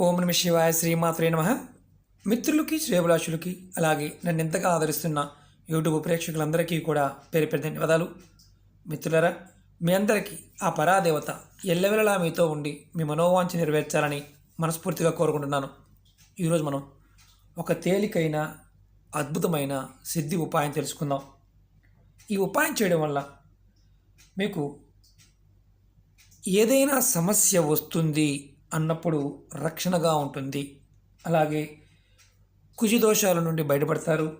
ఓం నమ శివాయ శ్రీమాత్రే నమ. మిత్రులకి శ్రేభిలాషులకి అలాగే నన్ను ఎంతగా ఆదరిస్తున్న యూట్యూబ్ ప్రేక్షకులందరికీ కూడా పేరు పేరు ధన్యవాదాలు. మిత్రులరా మీ అందరికీ ఆ పరాదేవత ఎల్లవెల్లలా మీతో ఉండి మీ మనోవాంఛ నెరవేర్చాలని మనస్ఫూర్తిగా కోరుకుంటున్నాను. ఈరోజు మనం ఒక తేలికైన అద్భుతమైన సిద్ధి ఉపాయం తెలుసుకుందాం. ఈ ఉపాయం చేయడం వల్ల మీకు ఏదైనా సమస్య వస్తుంది అన్నప్పుడు రక్షణగా ఉంటుంది. అలాగే కుజిదోషాల నుండి బయటపడతారు.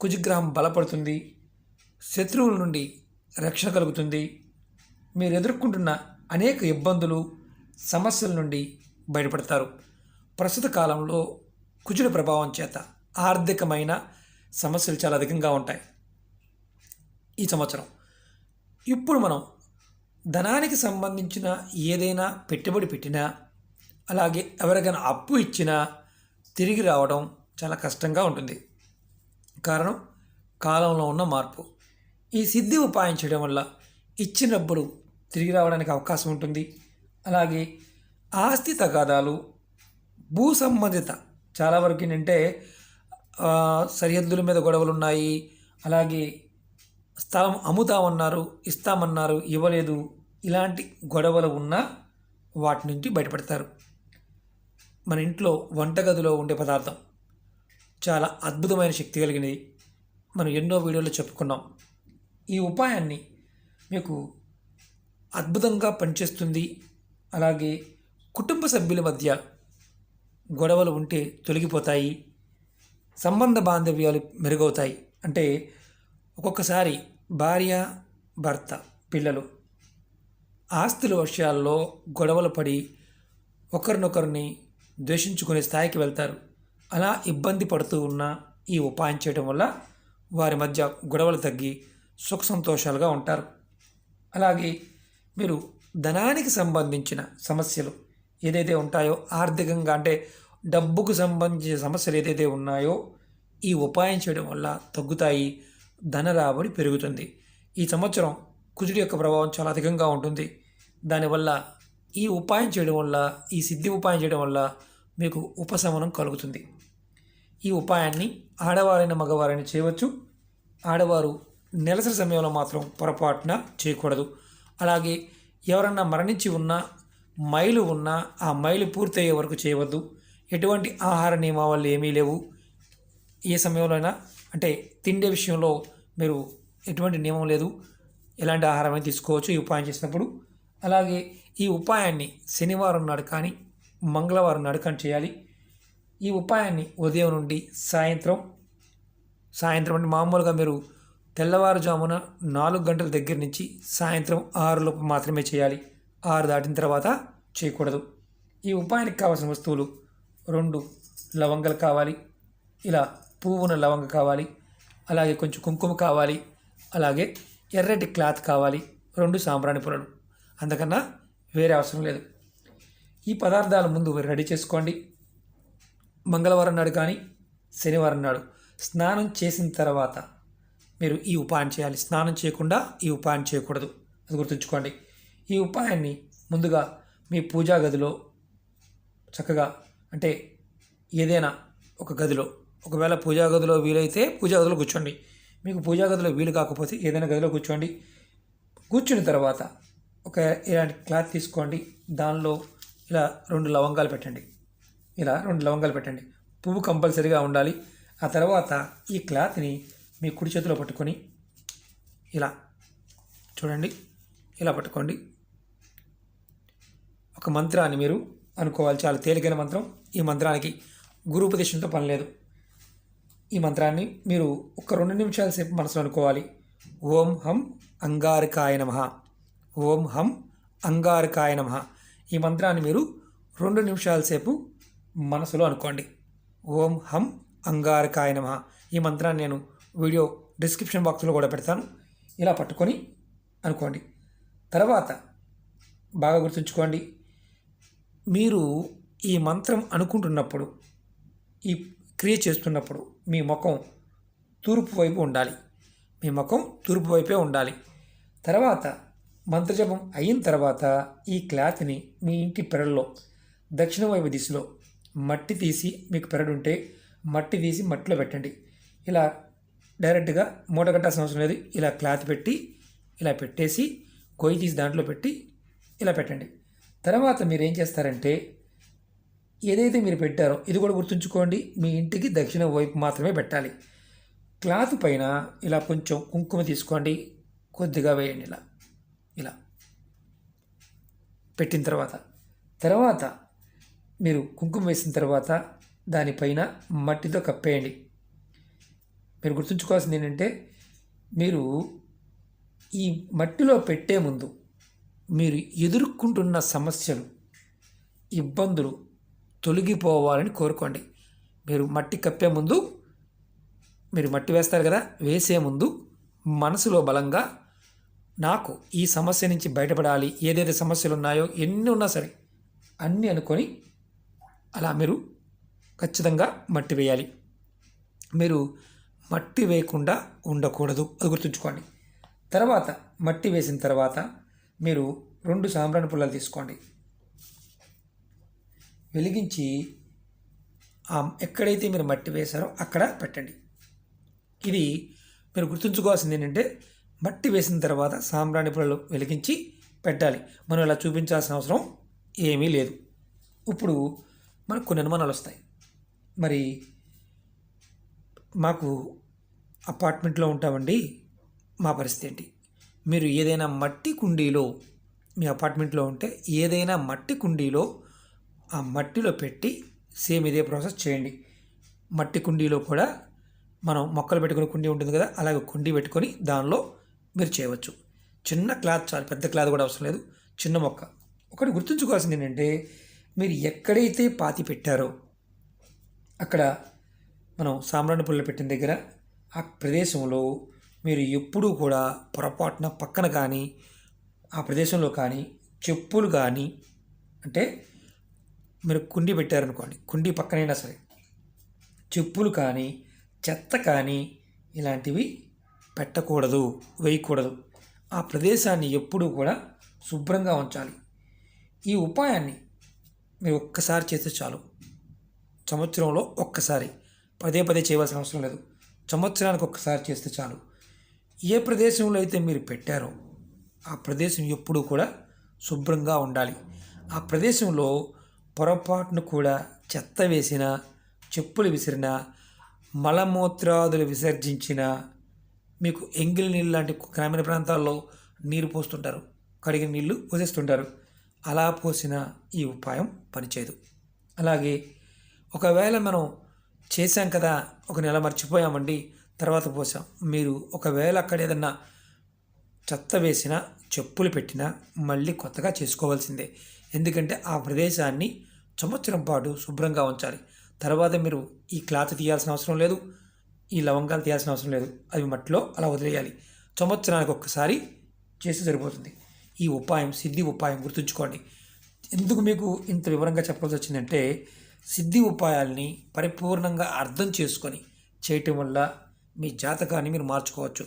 కుజిగ్రహం బలపడుతుంది. శత్రువుల నుండి రక్షణ కలుగుతుంది. మీరు ఎదుర్కొంటున్న అనేక ఇబ్బందులు సమస్యల నుండి బయటపడతారు. ప్రస్తుత కాలంలో కుజుడి ప్రభావం చేత ఆర్థికమైన సమస్యలు చాలా అధికంగా ఉంటాయి. ఈ సంవత్సరం. ఇప్పుడు మనం ధనానికి సంబంధించిన ఏదైనా పెట్టుబడి పెట్టినా అలాగే ఎవరికైనా అప్పు ఇచ్చినా తిరిగి రావడం చాలా కష్టంగా ఉంటుంది. కారణం కాలంలో ఉన్న మార్పు. ఈ సిద్ధి ఉపాయం చేయడం వల్ల ఇచ్చిన డబ్బులు తిరిగి రావడానికి అవకాశం ఉంటుంది. అలాగే ఆస్తి తగాదాలు భూ సంబంధిత చాలా వరకు ఏంటంటే సరిహద్దుల మీద గొడవలు ఉన్నాయి అలాగే స్థలం అమ్ముతామన్నారు ఇస్తామన్నారు ఇవ్వలేదు. ఇలాంటి గొడవలు ఉన్నా వాటి నుంచి బయటపడతారు. మన ఇంట్లో వంటగదిలో ఉండే పదార్థం చాలా అద్భుతమైన శక్తి కలిగినది. మనం ఎన్నో వీడియోలో చెప్పుకున్నాం. ఈ ఉపాయాన్ని మీకు అద్భుతంగా పనిచేస్తుంది. అలాగే కుటుంబ సభ్యుల మధ్య గొడవలు ఉంటే తొలగిపోతాయి. సంబంధ బాంధవ్యాలు మెరుగవుతాయి. అంటే ఒక్కొక్కసారి భార్య భర్త పిల్లలు ఆస్తుల విషయాల్లో గొడవలు పడి ఒకరినొకరిని ద్వేషించుకునే స్థాయికి వెళ్తారు. అలా ఇబ్బంది పడుతూ ఉన్న ఈ ఉపాయం చేయడం వల్ల వారి మధ్య గొడవలు తగ్గి సుఖ సంతోషాలుగా ఉంటారు. అలాగే మీరు ధనానికి సంబంధించిన సమస్యలు ఏదైతే ఉంటాయో ఆర్థికంగా అంటే డబ్బుకు సంబంధించిన సమస్యలు ఏదైతే ఉన్నాయో ఈ ఉపాయం చేయడం వల్ల తగ్గుతాయి. ధన రాబడి పెరుగుతుంది. ఈ సంవత్సరం కుజుడి యొక్క ప్రభావం చాలా అధికంగా ఉంటుంది. దానివల్ల ఈ ఉపాయం చేయడం వల్ల ఈ సిద్ధి ఉపాయం చేయడం వల్ల మీకు ఉపశమనం కలుగుతుంది. ఈ ఉపాయాన్ని ఆడవారైన మగవారైన చేయవచ్చు. ఆడవారు నెలసరి సమయంలో మాత్రం పొరపాటున చేయకూడదు. అలాగే ఎవరన్నా మరణించి ఉన్నా మైలు ఉన్నా ఆ మైలు పూర్తయ్యే వరకు చేయవద్దు. ఎటువంటి ఆహార నియమావళి ఏమీ లేవు. ఏ సమయంలో అయినా అంటే తిండే విషయంలో మీరు ఎటువంటి నియమం లేదు. ఎలాంటి ఆహారమైనా తీసుకోవచ్చు ఈ ఉపాయం చేసినప్పుడు. అలాగే ఈ ఉపాయాన్ని శనివారం నాడు కానీ మంగళవారం నాడు కానీ చేయాలి. ఈ ఉపాయాన్ని ఉదయం నుండి సాయంత్రం సాయంత్రం అంటే మామూలుగా మీరు తెల్లవారుజామున నాలుగు గంటల దగ్గర నుంచి సాయంత్రం ఆరులోపు మాత్రమే చేయాలి. ఆరు దాటిన తర్వాత చేయకూడదు. ఈ ఉపాయానికి కావాల్సిన వస్తువులు రెండు లవంగలు కావాలి. ఇలా పువ్వున లవంగ కావాలి అలాగే కొంచెం కుంకుమ కావాలి అలాగే ఎర్రటి క్లాత్ కావాలి రెండు సాంబ్రాణి పొలలు అందుకన్నా వేరే అవసరం లేదు. ఈ పదార్థాలు ముందు రెడీ చేసుకోండి. మంగళవారం నాడు కానీ శనివారం నాడు స్నానం చేసిన తర్వాత మీరు ఈ ఉపాయం చేయాలి. స్నానం చేయకుండా ఈ ఉపాయం చేయకూడదు. అది గుర్తుంచుకోండి. ఈ ఉపాయాన్ని ముందుగా మీ పూజా గదిలో చక్కగా అంటే ఏదైనా ఒక గదిలో ఒకవేళ పూజా గదిలో వీలైతే పూజా గదిలో కూర్చోండి. మీకు పూజా గదిలో వీలు కాకపోతే ఏదైనా గదిలో కూర్చోండి. కూర్చున్న తర్వాత ఒక ఇలాంటి క్లాత్ తీసుకోండి. దానిలో ఇలా రెండు లవంగాలు పెట్టండి. ఇలా రెండు లవంగాలు పెట్టండి. పువ్వు కంపల్సరీగా ఉండాలి. ఆ తర్వాత ఈ క్లాత్ని మీ కుడి చేతిలో పట్టుకొని ఇలా చూడండి. ఇలా పట్టుకోండి. ఒక మంత్రాన్ని మీరు అనుకోవాలి. చాలా తేలికైన మంత్రం. ఈ మంత్రానికి గురు ఉపదేశంతో పని లేదు. ఈ మంత్రాన్ని మీరు ఒక రెండు నిమిషాల సేపు మనసులో అనుకోవాలి. ఓం హం అంగారకాయ నమ. ఓం హం అంగారకాయ నమ. ఈ మంత్రాన్ని మీరు రెండు నిమిషాల సేపు మనసులో అనుకోండి. ఓం హం అంగారకాయ నమ. ఈ మంత్రాన్ని నేను వీడియో డిస్క్రిప్షన్ బాక్స్లో కూడా పెడతాను. ఇలా పట్టుకొని అనుకోండి. తర్వాత బాగా గుర్తుంచుకోండి. మీరు ఈ మంత్రం అనుకుంటున్నప్పుడు ఈ క్రియ చేస్తున్నప్పుడు మీ ముఖం తూర్పు వైపు ఉండాలి. మీ ముఖం తూర్పు వైపే ఉండాలి. తర్వాత మంత్రజపం అయిన తర్వాత ఈ క్లాత్ని మీ ఇంటి పెరడులో దక్షిణ వైపు దిశలో మట్టి తీసి మీకు పెరడు ఉంటే మట్టి తీసి మట్టిలో పెట్టండి. ఇలా డైరెక్ట్గా మూట కట్టాల్సిన అవసరం లేదు. ఇలా క్లాత్ పెట్టి ఇలా పెట్టేసి కొయ్యి తీసి దాంట్లో పెట్టి ఇలా పెట్టండి. తర్వాత మీరు ఏం చేస్తారంటే ఏదైతే మీరు పెట్టారో ఇది కూడా గుర్తుంచుకోండి మీ ఇంటికి దక్షిణ వైపు మాత్రమే పెట్టాలి. క్లాత్ పైన ఇలా కొంచెం కుంకుమ తీసుకోండి కొద్దిగా వేయండి ఇలా ఇలా. పెట్టిన తర్వాత తర్వాత మీరు కుంకుమ వేసిన తర్వాత దానిపైన మట్టితో కప్పేయండి. మీరు గుర్తుంచుకోవాల్సింది ఏంటంటే మీరు ఈ మట్టిలో పెట్టే ముందు మీరు ఎదుర్కొంటున్న సమస్యలు ఇబ్బందులు తొలగిపోవాలని కోరుకోండి. మీరు మట్టి కప్పే ముందు మీరు మట్టి వేస్తారు కదా వేసే ముందు మనసులో బలంగా నాకు ఈ సమస్య నుంచి బయటపడాలి. ఏదైతే సమస్యలు ఉన్నాయో ఎన్ని ఉన్నా సరే అన్నీ అనుకొని అలా మీరు ఖచ్చితంగా మట్టి వేయాలి. మీరు మట్టి వేయకుండా ఉండకూడదు. అది గుర్తుంచుకోండి. తర్వాత మట్టి వేసిన తర్వాత మీరు రెండు సాంబ్రాణి పుల్లలు తీసుకోండి. వెలిగించి ఎక్కడైతే మీరు మట్టి వేశారో అక్కడ పెట్టండి. ఇది మీరు గుర్తుంచుకోవాల్సింది ఏంటంటే మట్టి వేసిన తర్వాత సాంబ్రాణి పుల్లలు వెలిగించి పెట్టాలి. మనం ఇలా చూపించాల్సిన అవసరం ఏమీ లేదు. ఇప్పుడు మనకు కొన్ని అనుమానాలు వస్తాయి. మరి మాకు అపార్ట్మెంట్లో ఉంటామండి. మా పరిస్థితి ఏంటి? మీరు ఏదైనా మట్టి కుండీలో మీ అపార్ట్మెంట్లో ఉంటే ఏదైనా మట్టి కుండీలో ఆ మట్టిలో పెట్టి సేమ్ ఇదే ప్రాసెస్ చేయండి. మట్టి కుండీలో కూడా మనం మొక్కలు పెట్టుకునే కుండీ ఉంటుంది కదా అలాగే కుండీ పెట్టుకొని దానిలో మీరు చేయవచ్చు. చిన్న క్లాత్ చాలు పెద్ద క్లాత్ కూడా అవసరం లేదు. చిన్న మొక్క. ఒకటి గుర్తుంచుకోవాల్సింది ఏంటంటే మీరు ఎక్కడైతే పాతి పెట్టారో అక్కడ మనం సాంబ్రాణి పుల్ల పెట్టిన దగ్గర ఆ ప్రదేశంలో మీరు ఎప్పుడూ కూడా పొరపాటున పక్కన కానీ ఆ ప్రదేశంలో కానీ చెప్పులు కానీ అంటే మీరు కుండీ పెట్టారనుకోండి కుండీ పక్కనైనా సరే చెప్పులు కానీ చెత్త కానీ ఇలాంటివి పెట్టకూడదు వేయకూడదు. ఆ ప్రదేశాన్ని ఎప్పుడూ కూడా శుభ్రంగా ఉంచాలి. ఈ ఉపాయాన్ని మీరు ఒక్కసారి చేస్తే చాలు. సంవత్సరంలో ఒక్కసారి పదే పదే చేయవలసిన అవసరం లేదు. సంవత్సరానికి ఒక్కసారి చేస్తే చాలు. ఏ ప్రదేశంలో అయితే మీరు పెట్టారో ఆ ప్రదేశం ఎప్పుడూ కూడా శుభ్రంగా ఉండాలి. ఆ ప్రదేశంలో పొరపాటును కూడా చెత్త వేసిన చెప్పులు విసిరిన మలమూత్రాదులు విసర్జించిన మీకు ఎంగిలి నీళ్ళు లాంటి గ్రామీణ ప్రాంతాల్లో నీరు పోస్తుంటారు. కడిగిన నీళ్ళు పోసేస్తుంటారు. అలా పోసిన ఈ ఉపాయం పనిచేయదు. అలాగే ఒకవేళ మనం చేశాం కదా ఒక నెల మర్చిపోయామండి తర్వాత పోసాం. మీరు ఒకవేళ అక్కడ ఏదన్నా చెత్త వేసినా చెప్పులు పెట్టినా మళ్ళీ కొత్తగా చేసుకోవాల్సిందే. ఎందుకంటే ఆ ప్రదేశాన్ని సంవత్సరం పాటు శుభ్రంగా ఉంచాలి. తర్వాత మీరు ఈ క్లాత్ తీయాల్సిన అవసరం లేదు. ఈ లవంగాలు తీయాల్సిన అవసరం లేదు. అవి మట్టిలో అలా వదిలేయాలి. సంవత్సరానికి ఒక్కసారి చేస్తే సరిపోతుంది. ఈ ఉపాయం సిద్ధి ఉపాయం గుర్తుంచుకోండి. ఎందుకు మీకు ఇంత వివరంగా చెప్పాల్సి వచ్చిందంటే సిద్ధి ఉపాయాల్ని పరిపూర్ణంగా అర్థం చేసుకొని చేయటం వల్ల మీ జాతకాన్ని మీరు మార్చుకోవచ్చు.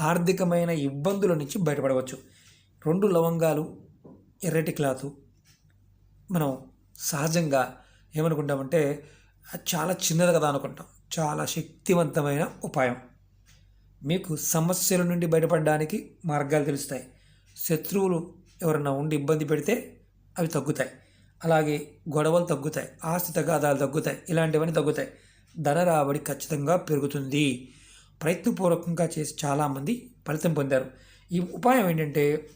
ఆర్థికమైన ఇబ్బందుల నుంచి బయటపడవచ్చు. రెండు లవంగాలు ఎర్రటి క్లాతు మనం సహజంగా ఏమనుకుంటామంటే అది చాలా చిన్నది కదా అనుకుంటాం. చాలా శక్తివంతమైన ఉపాయం. మీకు సమస్యల నుండి బయటపడడానికి మార్గాలు తెలుస్తాయి. శత్రువులు ఎవరన్నా ఉండి ఇబ్బంది పెడితే అవి తగ్గుతాయి. అలాగే గొడవలు తగ్గుతాయి. ఆస్తి తగాదాలు తగ్గుతాయి. ఇలాంటివన్నీ తగ్గుతాయి. ధన రాబడి ఖచ్చితంగా పెరుగుతుంది. ప్రయత్నపూర్వకంగా చేసి చాలామంది ఫలితం పొందారు. ఈ ఉపాయం ఏంటంటే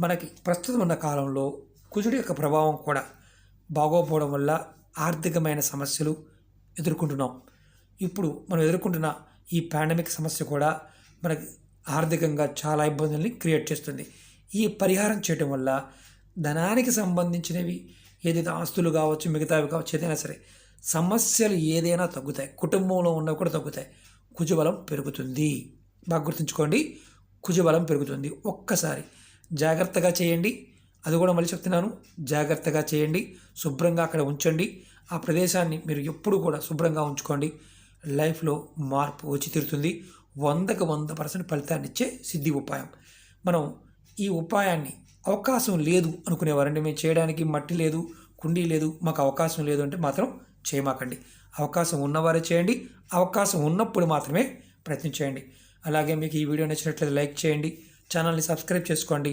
మనకి ప్రస్తుతం ఉన్న కాలంలో కుజుడి యొక్క ప్రభావం కూడా బాగోపోవడం వల్ల ఆర్థికమైన సమస్యలు ఎదుర్కొంటున్నాం. ఇప్పుడు మనం ఎదుర్కొంటున్న ఈ పాండమిక్ సమస్య కూడా మనకి ఆర్థికంగా చాలా ఇబ్బందుల్ని క్రియేట్ చేస్తుంది. ఈ పరిహారం చేయటం వల్ల ధనానికి సంబంధించినవి ఏదైతే ఆస్తులు కావచ్చు మిగతావి కావచ్చు ఏదైనా సరే సమస్యలు ఏదైనా తగ్గుతాయి. కుటుంబంలో ఉన్నవి కూడా తగ్గుతాయి. కుజబలం పెరుగుతుంది. బాగా గుర్తుంచుకోండి కుజబలం పెరుగుతుంది. ఒక్కసారి జాగ్రత్తగా చేయండి. అది కూడా మళ్ళీ చెప్తున్నాను. జాగ్రత్తగా చేయండి. శుభ్రంగా అక్కడ ఉంచండి. ఆ ప్రదేశాన్ని మీరు ఎప్పుడు కూడా శుభ్రంగా ఉంచుకోండి. లైఫ్లో మార్పు వచ్చి తీరుతుంది. వందకు వంద పర్సెంట్ ఫలితాన్ని ఇచ్చే సిద్ధి ఉపాయం. మనం ఈ ఉపాయాన్ని అవకాశం లేదు అనుకునేవారండి. మేము చేయడానికి మట్టి లేదు కుండీ లేదు మాకు అవకాశం లేదు అంటే మాత్రం చేయమాకండి. అవకాశం ఉన్నవారే చేయండి. అవకాశం ఉన్నప్పుడు మాత్రమే ప్రయత్నం చేయండి. అలాగే మీకు ఈ వీడియో నచ్చినట్లయితే లైక్ చేయండి. ఛానల్ని సబ్స్క్రైబ్ చేసుకోండి.